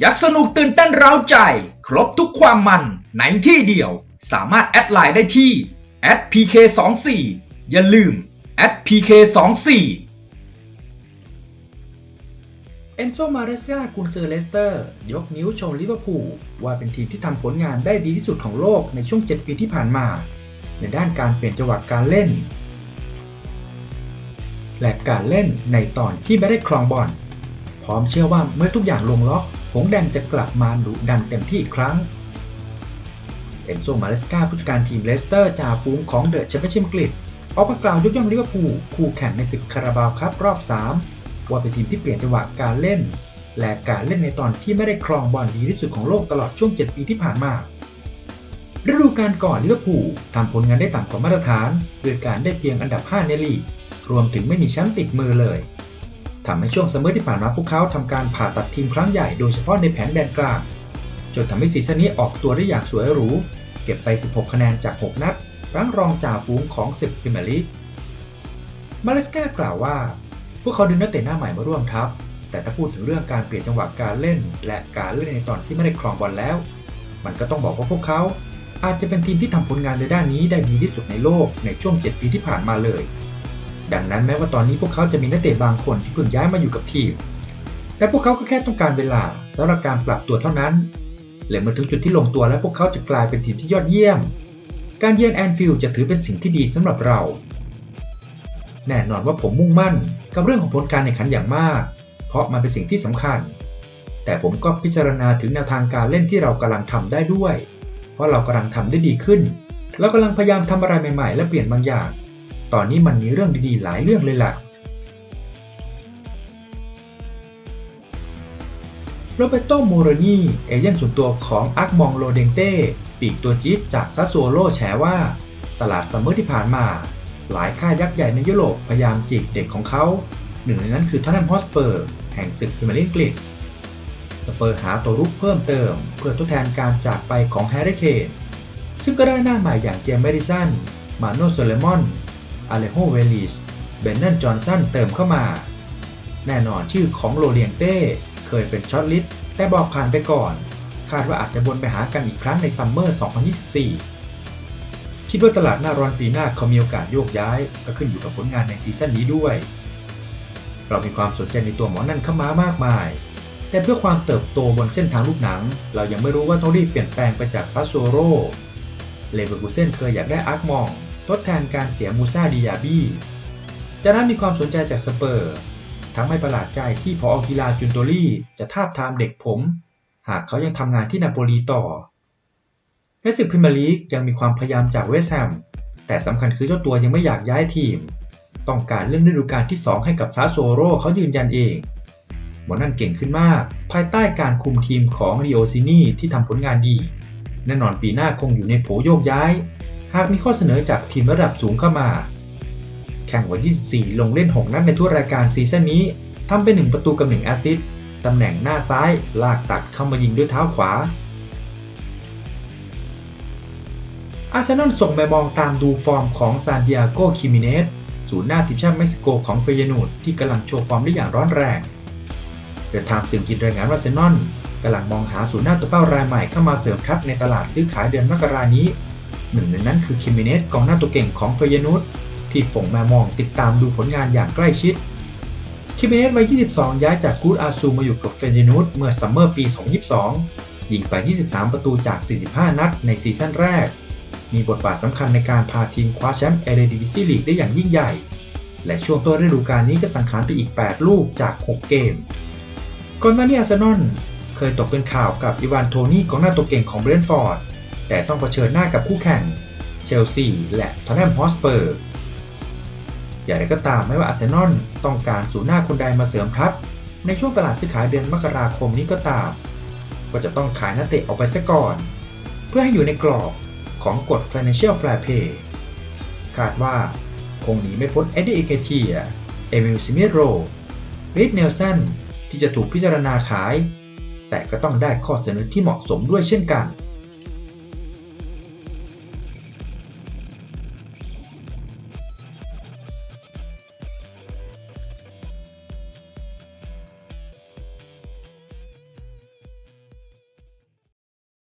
อยากสนุกตื่นเต้นเร้าใจ ครบทุกความมันในที่เดียว สามารถแอดไลน์ได้ที่ @pk24 อย่าลืม @pk24 เอนโซมาเรเซียกุนเซอร์เลสเตอร์ ยกนิ้วชมลิเวอร์พูลว่าเป็นทีมที่ทำผลงานได้ดีที่สุดของโลกในช่วง 7 ปีที่ผ่านมา ในด้านการเปลี่ยนจังหวะการเล่น และการเล่นในตอนที่ไม่ได้ครองบอลพร้อมเชื่อว่าเมื่อทุกอย่างลงล็อก หงแดงจะกลับมาดุดันเต็มที่อีกครั้ง เอนโซมาเลสกาผู้จัดการทีมเลสเตอร์จ่าฝูงของเดอะแชมเปี้ยนชิพอังกฤษออกมากล่าวยกย่องลิเวอร์พูลคู่แข่งในศึกคาราบาวครับรอบ 3 ว่าเป็นทีมที่เปลี่ยนจังหวะการเล่น และการเล่นในตอนที่ไม่ได้ครองบอลดีที่สุดของโลกตลอดช่วง 7 ปีที่ผ่านมาฤดูกาลก่อนลิเวอร์พูลทำผลงานได้ต่ำกว่ามาตรฐานด้วยการได้เพียงอันดับ 5 ในลีกรวมถึงไม่มีแชมป์ติดมือเลย ทำให้ช่วงซัมเมอร์ที่ผ่านมาพวกเขาทำการผ่าตัดทีมครั้งใหญ่โดยเฉพาะในแผงแดนกลาง จนทำให้ซีซั่นนี้ออกตัวได้อย่างสวยหรู เก็บไป 16 คะแนนจาก 6 นัดรั้งรองจ่าฝูงของศึกพรีเมียร์ลีก มาเลสกากล่าวว่า พวกเขาดึงนักเตะหน้าใหม่มาร่วมทัพ แต่ถ้าพูดถึงเรื่องการเปลี่ยนจังหวะการเล่น และการเล่นในตอนที่ไม่ได้ครองบอลแล้ว มันก็ต้องบอกว่าพวกเขา อาจจะเป็นทีมที่ทำผลงานในด้านนี้ได้ดีที่สุดในโลกในช่วง 7 ปีที่ผ่านมาเลย ดังนั้นแม้ว่าตอนนี้พวกเขาจะมีนักเตะบางคนที่เพิ่งย้ายมาอยู่กับทีม แต่พวกเขาก็แค่ต้องการเวลาสำหรับการปรับตัวเท่านั้น และเมื่อถึงจุดที่ลงตัวแล้วพวกเขาจะกลายเป็นทีมที่ยอดเยี่ยม การเยือนแอนฟิลด์จะถือเป็นสิ่งที่ดีสำหรับเรา แน่นอนว่าผมมุ่งมั่นกับเรื่องของผลการแข่งขันอย่างมาก เพราะมันเป็นสิ่งที่สำคัญ แต่ผมก็พิจารณาถึงแนวทางการเล่นที่เรากำลังทำได้ด้วย เพราะเรากำลังทำได้ดีขึ้นแล้วกำลังพยายามทำอะไรใหม่ ๆ และเปลี่ยนบางอย่าง ตอนนี้มันมีเรื่องดีๆ หลายเรื่องเลยล่ะ โรเบโตโมโรนีเอเย่นส่วนตัวของอักมองโลเดงเต้ ปีกตัวจี๊ดจากซาโซโลแฉว่า ตลาดซัมเมอร์ที่ผ่านมา หลายค่ายยักษ์ใหญ่ในยุโรปพยายามจีบเด็กของเขา หนึ่งในนั้นคือทอนแนมฮอสเปอร์ แห่งศึกพรีเมียร์ลีกอังกฤษสเปอร์หาตัวรุกเพิ่มเติม เพื่อทดแทนการจากไปของแฮร์รี่เคนซึ่งก็ได้หน้าใหม่อย่างเจมส์แมดิสัน มาโนโซเลมอน อเลโฮเวลิสเบนนันจอห์นสันเติมเข้ามา แน่นอนชื่อของโรเลียงเต้ เคยเป็นช็อตลิสต์แต่บอกผ่านไปก่อน คาดว่าอาจจะบนไปหากันอีกครั้งในซัมเมอร์ 2024 คิดว่าตลาดหน้าร้อนปีหน้าเขามีโอกาสโยกย้าย ก็ขึ้นอยู่กับผลงานในซีซั่นนี้ด้วย เรามีความสนใจในตัวหมอนั่นเข้ามามากมายแต่เพื่อความเติบโตบนเส้นทางลูกหนัง เรายังไม่รู้ว่าต้องรีบเปลี่ยนแปลงไปจากซัสโซโร เลเวอร์คูเซนเคยอยากได้อาร์คมอง ทดแทนการเสียมูซาดิยาบี้จากนั้นมีความสนใจจากสเปอร์ทั้งไม่ประหลาดใจที่พออกีฬาจุนโตลี่จะทาบทามเด็กผม หากเขายังทำงานที่นาโปลีต่อในศึกพรีเมียร์ลีกยังมีความพยายามจากเวสแฮมแต่สำคัญคือเจ้าตัวยังไม่อยากย้ายทีม ต้องการเล่นฤดูกาลที่ 2 ให้กับซาโซโรเขายืนยันเองหมอนั่นเก่งขึ้นมาก ภายใต้การคุมทีมของริโอซินีที่ทำผลงานดีแน่นอนปีหน้าคงอยู่ในโผโยกย้าย หากมีข้อเสนอจากทีมระดับสูงเข้ามา แข่งวัน 24 ลงเล่น 6 นัดในทุกรายการซีซั่นนี้ทำไป 1 ประตูกับ 1 แอสซิสต์ตำแหน่งหน้าซ้าย ลากตัดเข้ามายิงด้วยเท้าขวา อาร์เซนอลส่งไปมองตามดูฟอร์มของซานดิอาโก คิมิเนสศูนย์หน้าทีมชาติเม็กซิโกของเฟยนูดที่กำลังโชว์ฟอร์มได้อย่างร้อนแรงเดอะไทม์สื่อกินรายงานว่าอาเซนอลกำลังมองหาศูนย์หน้าตัวเป้ารายใหม่เข้ามาเสริมทัพในตลาดซื้อขายเดือนมกรานี้ หนึ่งในนั้นคือคิมิเนสกองหน้าตัวเก่งของเฟยนูดที่ฝงแมมองติดตามดูผลงานอย่างใกล้ชิด คิมิเนสวัย 22 ย้ายจากกูดอาซูมาอยู่กับเฟยนูดเมื่อซัมเมอร์ปี 2022 ยิงไป 23 ประตูจาก 45 นัดในซีซั่นแรก มีบทบาทสำคัญในการพาทีมคว้าแชมป์เอเรดิวิซีลีกได้อย่างยิ่งใหญ่ และช่วงต้นฤดูกาลนี้ก็สังหารไปอีก 8 ลูกจาก 6 เกม ก่อนหน้านี้อาร์เซนอลเคยตกเป็นข่าวกับอีวานโทนี่กองหน้าตัวเก่งของเบรนท์ฟอร์ด แต่ต้องเผชิญหน้ากับคู่แข่งเชลซีและทอตแนมฮอสเปอร์อย่างไรก็ตามไม่ว่าอาร์เซนอลต้องการศูนหน้าคนใดมาเสริมทัพ ในช่วงตลาดซื้อขายเดือนมกราคมนี้ก็ตาม ก็จะต้องขายนักเตะออกไปซะก่อน เพื่อให้อยู่ในกรอบของกฎ Financial Fair Play คาดว่าคงหนีไม่พ้นเอ็ดดี้เอเกเทีย เอมิลซิเมโรริดเนลสันที่จะถูกพิจารณาขาย แต่ก็ต้องได้ข้อเสนอที่เหมาะสมด้วยเช่นกัน